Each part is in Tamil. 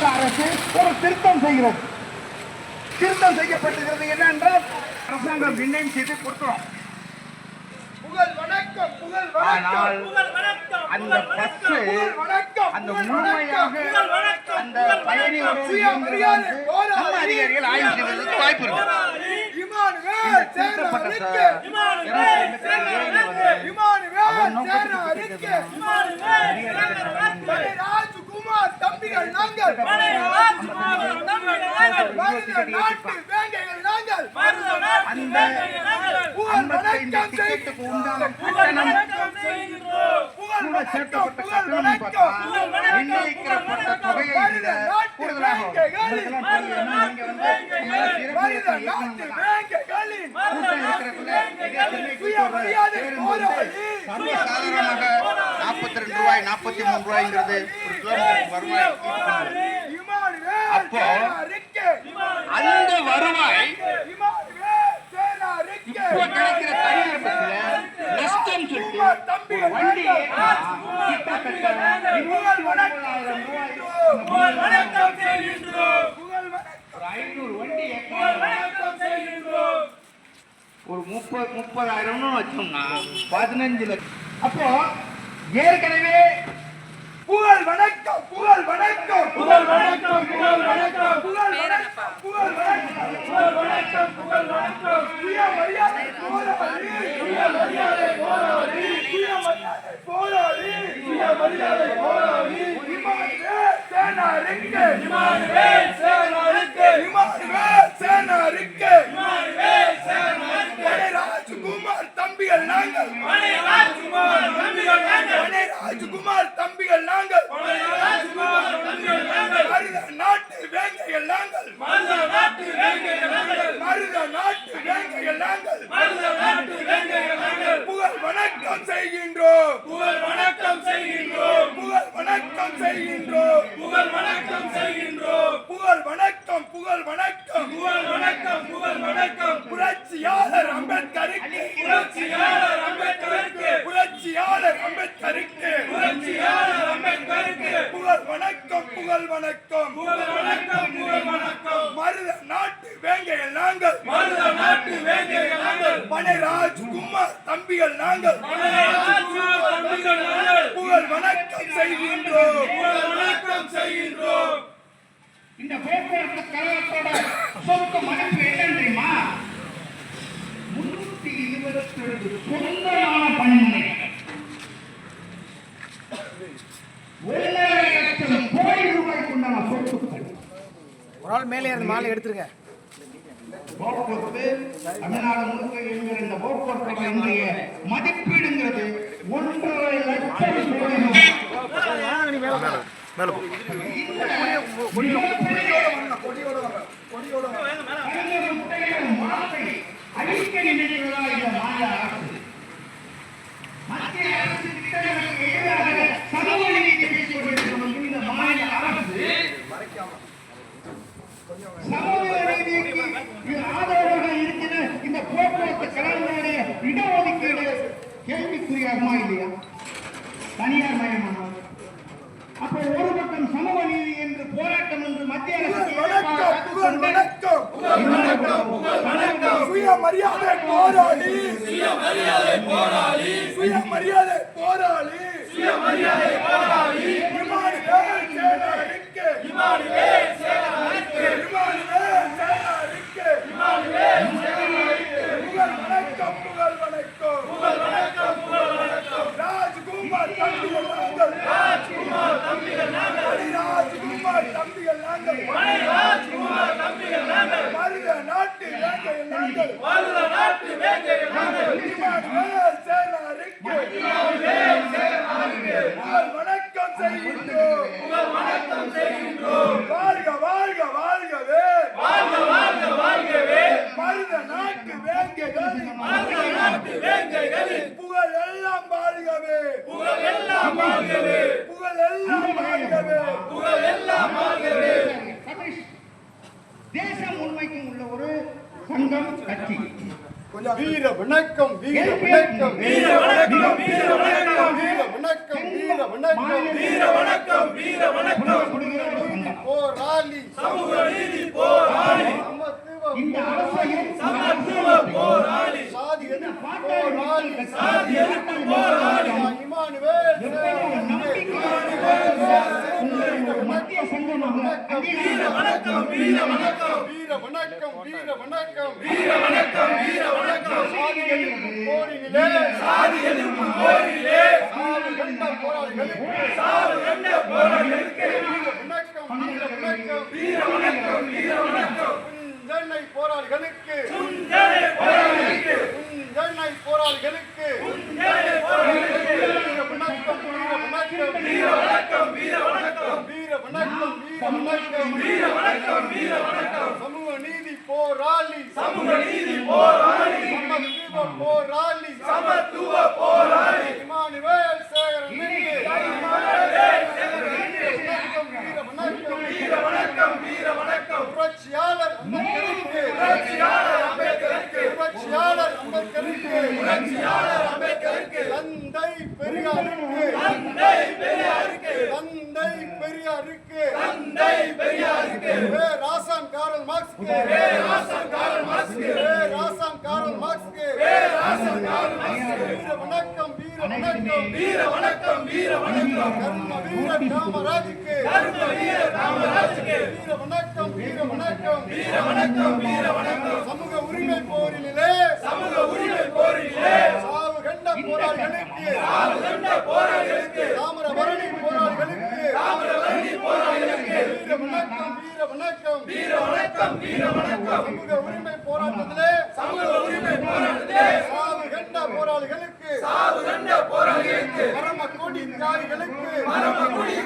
பாஜக அரசு ஒரு திருத்தம் செய்கிறது. திருத்தம் செய்யப்பட்டிருக்கிறது என்னென்றால் அரசாங்கம் நிர்ணயம் செய்து கொடுக்கிறோம் புகழ் அந்த பஸ் அந்த முழுமையாக அந்த பயணிகளுடன் அதிகாரிகள் ஆய்வு செய்வதற்கு வாய்ப்பு இருக்கு. இமானுவேல் அம்மா தம்பிகள் நாங்கள். நாட்டு வேங்கைகள் நாங்கள். அந்த வணக்கம் செய்கின்றோம். கூட சேர்க்கப்பட்ட கட்டணம் நிர்ணயிக்கப்பட்ட தொகையை விட கூடுதலாக சர்வசாதாரணமாக நாற்பத்தி ரெண்டு ரூபாய் நாற்பத்தி மூணு ரூபாய்ங்கிறது ஒரு கிலோமீட்டருக்கு வருவாய் அந்த வருவாய் கிடைக்கிற தனியார் நஷ்டம் சொல்லிட்டு வண்டி கிட்டத்தட்ட இருபத்தி ஒன்பதாயிரம் ரூபாய் ஐநூறு வண்டி ஒரு முப்பது முப்பதாயிரம்னு வச்சோம்னா பதினஞ்சு லட்சம் அப்போ ஏற்கனவே புகழ் வணக்கம் புகழ் வணக்கம். புகழ் வணக்கம் புகழ் வணக்கம். புகழ் வணக்கம் புகழ் வணக்கம். புகழ் வணக்கம் புகழ் வணக்கம். தம்பிகள் நாங்கள். ராஜ்குமார் தம்பிகள் நாங்கள். நாட்டு நாங்கள் புகழ் வணக்கம் செய்கின்றோம். வணக்கம் செய்கின்றோம் இந்த போக்குவரத்து கழகத்தோட சொத்து மதிப்பு என்னன்னு தெரியுமா? முன்னூத்தி இருபத்தி ரெண்டு சொந்தமான பணிமனைகள் ஒன்றரை லட்சம் கோடி சொத்துக்கள். ஒரு ஆள் மேலே இருந்து மாலை எடுத்துருங்க. போக்குவரத்து தமிழ்நாடு முழுக்க இருக்கிற இந்த போக்குவரத்து இன்றைய மதிப்பீடுங்கிறது ஒன்றரை லட்சம் கோடி ரூபாய் கலைஞர் முத்தையன் மாசை அழிக்க நினைக்கிறதா இந்த மாநில அரசு மத்திய அரசு திட்டங்களுக்கு எதிராக சமூக நீதி பேசிக் கொண்டிருக்கும் இந்த மாநில அரசு சமூக நீதிக்கு இது ஆதரவாக இருக்கிற இந்த போக்குவரத்து கழகங்களுடைய இடஒதுக்கீடு கேள்விக்குறியாகுமா இல்லையா தனியார் மயமானால் அப்போ ஒரு பக்கம் சமூக நீதி என்று போராட்டம் என்று மத்திய அரசு சுயமரியாதை போராளி. சுயமரியாதை போராளி. சுயமரியாதை போராளி. சுயமரியாதை போராளி. இமானுவேல் சேனாரிக்கு இமானுவேல் சேனாரிக்கு இமானுவேல் சேனாரிக்கு இமானுவேல் சேனாரிக்கு புகழ் வணக்கம் புகழ் வணக்கம் புகழ் வணக்கம் புகழ் வணக்கம் ராஜ்குமார் தம்பிகள் நாங்கள் ராஜ்குமார் தம்பிகள் நாங்கள் ராஜ்குமார் தம்பிகள் நாங்கள் ராஜ்குமார் தம்பிகள் நாங்கள் மருத நாட்டு வேங்கைகள் நாங்கள் மருத நாட்டு வேங்கைகள் நாங்கள் இமானுவேல் சேனாரிக்கு இமானுவேல் சேனாரிக்கு புகழ் வணக்கம் செய்கின்றோம் புகழ் வணக்கம் செய்கின்றோம் வாழ்க வாழ்க வாழ்கவே வாழ்க வாழ்க வாழ்கவே மருத நாட்டு வேங்கைகள் மருத நாட்டு வேங்கைகள் புகழ் எல்லாம் வாழ்கவே புகழ் எல்லாம் வாழ்கவே புகழ் எல்லாம் வாழ்கவே புகழ் எல்லாம் வாழ்கவே சதீஷ், தேசம் உண்மைக்கும் உள்ள ஒரு சங்கம் கட்சி வீர வணக்கம் வீர வணக்கம் வீர வணக்கம் வீர வணக்கம் வீர வணக்கம் வீர வணக்கம் வீர வணக்கம் வீர வணக்கம் போராளி சமூக நீதி போராளி இந்த அரசையும் சமத்துவ போராளி சாதி எதிர்ப்பு போராளி சாதி எதிர்ப்பு போராளி இமானுவேல் மத்திய சங்கமாக வீர வணக்கம் வீர வணக்கம். வீர வணக்கம் வீர வணக்கம். வீர வணக்கம் வீர வணக்கம். சாதி எதிர்ப்பு போரினிலே. சாதி எதிர்ப்பு போரிலே சாதி கண்ட போராளிகளுக்கு. சாவு கண்ட போராளிகளுக்கு. வணக்கம் வீர வணக்கம் வீர வணக்கம் வீர வணக்கம். சென்னை போராளிகளுக்கு. ஜெய போராளிகளுக்கு. சென்னை போராளிகளுக்கு. ஜெய போராளிகளுக்கு. வீர வணக்கம் வீர வணக்கம். வீர வணக்கம் வீர வணக்கம். வீர வணக்கம் வீர வணக்கம் வீர வணக்கம். சமூக நீதி போராளி. சமூக நீதி போராளி. சமத்துவ போராளி. சமத்துவ போராளி. இமானுவேல் சேகரன் மீது. வணக்கம் வீர வணக்கம். வீர வணக்கம் வீர வணக்கம். புரட்சியாளர் அம்பேத்கருக்கு. புரட்சியாளர் அம்பேத்கருக்கு. புரட்சியாளர் அம்பேத்கருக்கு. புரட்சியாளர் அம்பேத்கருக்கு. தந்தை பெரியாருக்கு. தந்தை பெரியாருக்கு. தந்தை பெரியாருக்கு. தந்தை பெரியாருக்கு. வே ராசான் காரல் மார்க்ஸ்க்கு. வே ராசன் காரல் மார்க்ஸ்க்கு. வே ராசான் காரல் மார்க்ஸ்க்கு. வே ராசன் காரல் மார்க்ஸ்க்கு. வீர வணக்கம் வீர வணக்கம். வீர வணக்கம் வீர வணக்கம். கர்ம வீர காமராஜுக்கு. கர்ம வீர காமராஜுக்கு. வீர வணக்கம் வீர வணக்கம். வீர வணக்கம் வீர வணக்கம். சமூக உரிமை போரினிலே சமூக உரிமை போரிலே. சாவு கண்ட போராளிகளுக்கு. சாவு கண்ட போராளிகளுக்கு. தாமிரபரணி போராளிகளுக்கு. தாமிரபரணி வணக்கம் வீர வணக்கம் வீர வணக்கம் வீர வணக்கம் சமூக உரிமை போராட்டத்திலே சமூக உரிமை போராட்டத்திலே. சாவு கண்ட போராளிகளுக்கு சாவு கண்ட போராளிகளுக்கு. பரம கோடி தியாகிகளுக்கு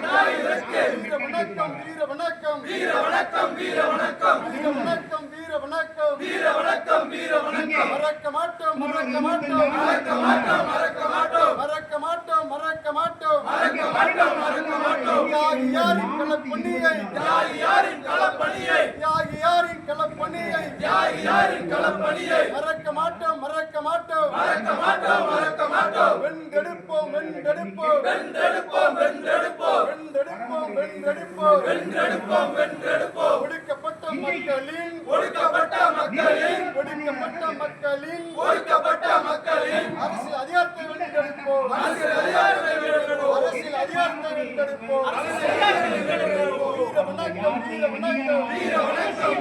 நாயகருக்கு வீர வணக்கம் வீர வணக்கம் வீர வணக்கம் வீர வணக்கம் வீர வணக்கம் வணக்கம் வீர வணக்கம் வீர வணக்கம் மறக்க மாட்டோம் மறக்க மாட்டோம் மறக்க மாட்டோம் மறக்க மாட்டோம். மறக்க மாட்டோம் மறக்க மாட்டோம். மறக்க மாட்டோம் மறக்க மாட்டோம். தியாகி யாரின் களப்பணியை யார் யாரின் களப்பணியை தியாகி யாரின் களப்பணியை யார் யாரின் களப்பணியை மறக்க மாட்டோம் மறக்க மாட்டோம். மறக்க மாட்டோம் மறக்க மாட்டோம். வென்றெடுப்போம் வென்றெடுப்போம். வென்றெடுப்போம் வென்றெடுப்போம். வென்றெடுப்போம் வென்றெடுப்போம். வென்றெடுப்போம் வென்றெடுப்போம். ஒடுக்கப்பட்ட மக்களின் ஒடுக்கப்பட்ட மக்களின் ஒடுக்கப்பட்ட மக்களின் ஒடுக்கப்பட்ட மக்களின் அரசியல் அதிகாரத்தை வென்றெடுப்போம் அரசியல் அதிகாரத்தை வென்றெடுப்போம். அரசியல் அதிகாரத்தை வென்றெடுப்போம் வீர வணக்கம் வீர வணக்கம். வீர வணக்கம் வீர வணக்கம்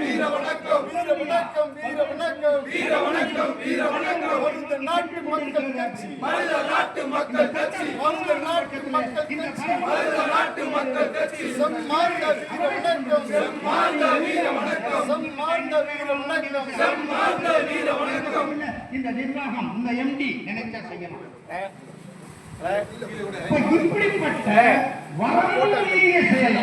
வணக்கம் வீர வணக்கம் வீர வணக்கம் வீர வணக்கம் மனித நாட்டு மக்கள் கட்சி. மனித நாட்டு மக்கள் கட்சி. மனித நாட்டு மக்கள் கட்சி. மனித நாட்டு மக்கள் கட்சி. சம்மார்ந்த வீர வணக்கம் மாந்த வீர வணக்கம் சம்மார்ந்த வீர வணக்கம் மாந்த வீர வணக்கம் இந்த நிர்வாகம் இந்த எம்டி நினைச்சா செய்யலாம். இப்ப இப்படிப்பட்ட வரம்புடைய செயல்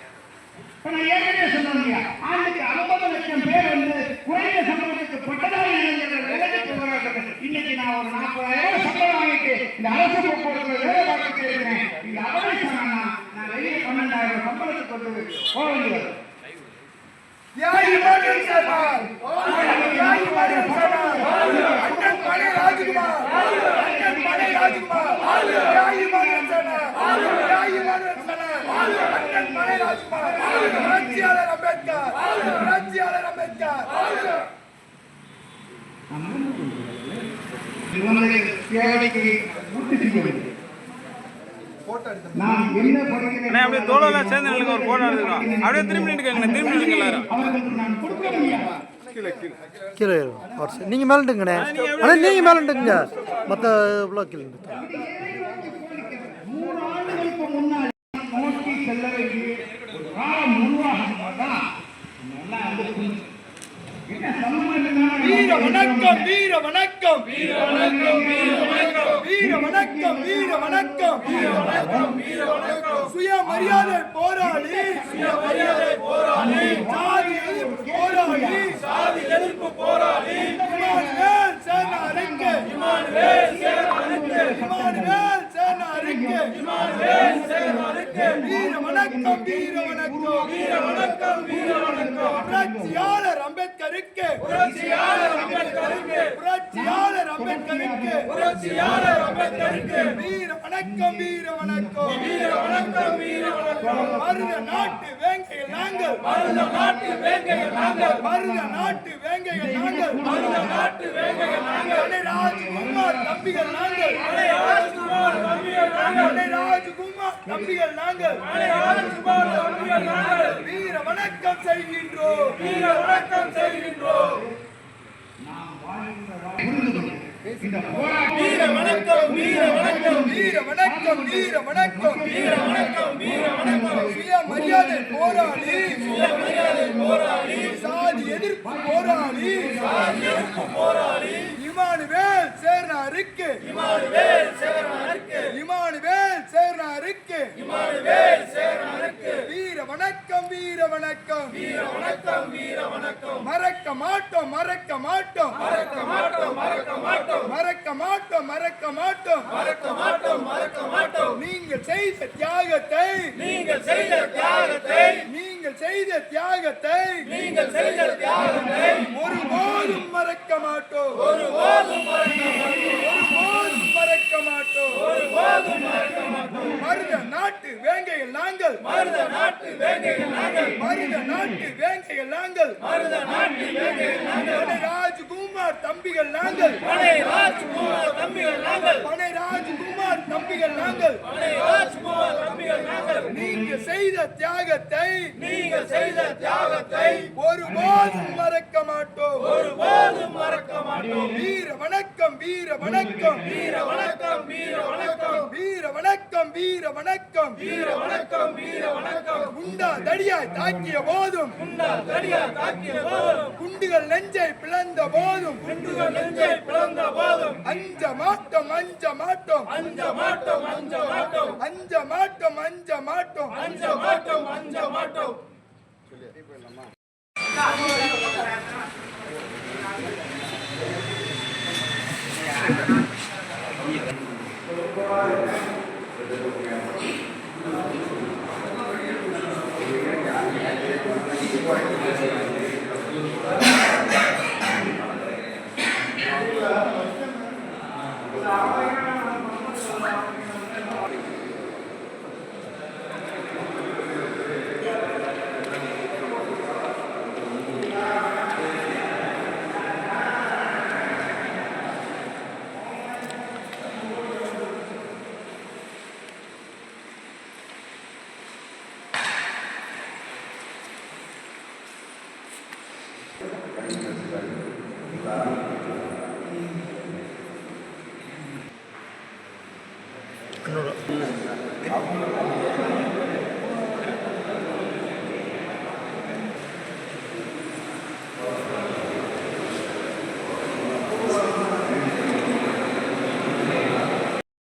இன்னைக்கு நான் ஒரு 40,000 சம்பளம் வாங்கிட்டு இந்த அரசு போக்குவரத்துல வேலை பார்த்துட்டு இருக்கிறேன். நீங்க அவரை சொன்னா நான் வெளியே 12,000 சம்பளத்துக்கு கொண்டு போக வேண்டியது. அண்ணன் மணி ராஜ்குமார் அண்ணன் மணி ராஜ்குமார் தியாகி மகன் சர்மான் தியாகி மகன் சர்மான் அண்ணன் மணி ராஜ்குமார் புரட்சியாளர் அம்பேத்கர் புரட்சியாளர் அம்பேத்கர் இவங்களை தேவைக்கு பூர்த்தி செய்ய வேண்டும். நான் என்ன அப்படியே தோளெல்லாம் சேர்ந்து நில்லுங்க, ஒரு photo எடுத்துக்கலாம். அப்படியே திரும்பி திரும்பி நில்லுங்க எல்லாரும். அவர்களுக்கு நான் கொடுக்க முடியாது கீழே ஒரு சை- நீங்க மேலண்டுங்கண்ணே அண்ணா நீங்க மேலண்டுங்க மற்ற இவ்வளோ கீழே நிறுத்துங்க. வீர வணக்கம் வீர வணக்கம். வீர வணக்கம் வீர வணக்கம். வீர வணக்கம் சுயமரியாதை போராளி. சுயமரியாதை போராளி. சாதி எதிர்ப்பு போராளி. சாதி எதிர்ப்பு போராளி. இமானுவேல் சேன அறிக்கை இமானுவேல் சேன அறிக்கை இமானுவேல் சேன அறிக்கை இமானுவேல் சேன அறிக்கை வணக்கம் வீர வணக்கம். வீர வணக்கம் வீர வணக்கம். புரட்சியாளர் அம்பேத்கருக்கு. புரட்சியாளர் அம்பேத்கருக்கு. புரட்சியாளர் அம்பேத்கருக்கு புரட்சியாளர் அம்பேத்கருக்கு வீர வணக்கம் வீர வணக்கம் வீர வணக்கம் வீர வணக்கம் மருத நாட்டு வேங்கைகள் நாங்கள். மருத நாட்டு வேங்கைகள் நாங்கள். மருத நாட்டு வேங்கைகள் நாங்கள். மருத நாட்டு வேங்கைகள் நாங்கள். ராஜ்குமார் தம்பிகள் நாங்கள். ராஜ்குமார் தம்பிகள் நாங்கள். ராஜ்குமார் தம்பிகள் நாங்கள். ராஜ்குமார் தம்பிகள் நாங்கள். வீர வணக்கம் செய்கின்றோம். வீர வணக்கம் செய்கின்றோம் இந்த போராட்டம் வீர வணக்கம் வீர வணக்கம் வீர வணக்கம் வீர வணக்கம் வீர வணக்கம் வீர வணக்கம். சுயமரியாதை போராளி சுயமரியாதை போராளி. சாதி எதிர்ப்பு போராளி சாதி எதிர்ப்பு போராளி. இமானுவேல் சேர்னாருக்கு இமானுவேல் சேர்னாருக்கு இமானுவேல் சேர்னாருக்கு இமானுவேல் இமானு வேல் வணக்கம் வீர வணக்கம். வீர வணக்கம் வீர வணக்கம். மறக்க மாட்டோம் மறக்க மாட்டோம். மறக்க மாட்டோம் மறக்க மாட்டோம். மறக்க மாட்டோம் மறக்க மாட்டோம். மறக்க மாட்டோம் மறக்க மாட்டோம். நீங்கள் செய்த தியாகத்தை நீங்கள் செய்த தியாகத்தை நீங்கள் செய்த தியாகத்தை நீங்கள் செய்த தியாகத்தை ஒருபோதும் மறக்க மாட்டோம். ஒருபோதும் மறக்க மாட்டோம் ஒருபோதும் மறக்க மாட்டோம் மருத நாட்டு வேங்கைகள் நாங்கள் மருத நாட்டு வேங்கைகள் நாங்கள் மருத நாட்டு வேங்கைகள் நாங்கள் மருத நாட்டு நாங்கள் ராஜ்குமார் தம்பிகள் நாங்கள் பனை ராஜ்குமார் தம்பிகள் நாங்கள் பனை ராஜ்குமார் தம்பிகள் நாங்கள். நீங்க செய்த தியாகத்தை நீங்க செய்த தியாகத்தை ஒருபோதும் மறக்க மாட்டோம். ஒருபோதும் மறக்க மாட்டோம் வீர வணக்கம் வீர வணக்கம். வீர வணக்கம் வீர வணக்கம். வீர வணக்கம் வீர வணக்கம் வீர வணக்கம் வீர வணக்கம் குண்டா தடியாய் தாக்கிய போதும். குண்டா தடியாய் தாக்கிய போதும் குண்டுகள் நெஞ்சை பிளந்த போதும். குண்டுகள் நெஞ்சை பிளந்த போதும் அஞ்ச மாட்டோம் அஞ்ச மாட்டோம் அஞ்ச மாட்டோம். அஞ்ச மாட்டோம். அஞ்ச மாட்டோம் அஞ்ச மாட்டோம். அஞ்ச மாட்டோம் அஞ்ச மாட்டோம். 跟着走。嗯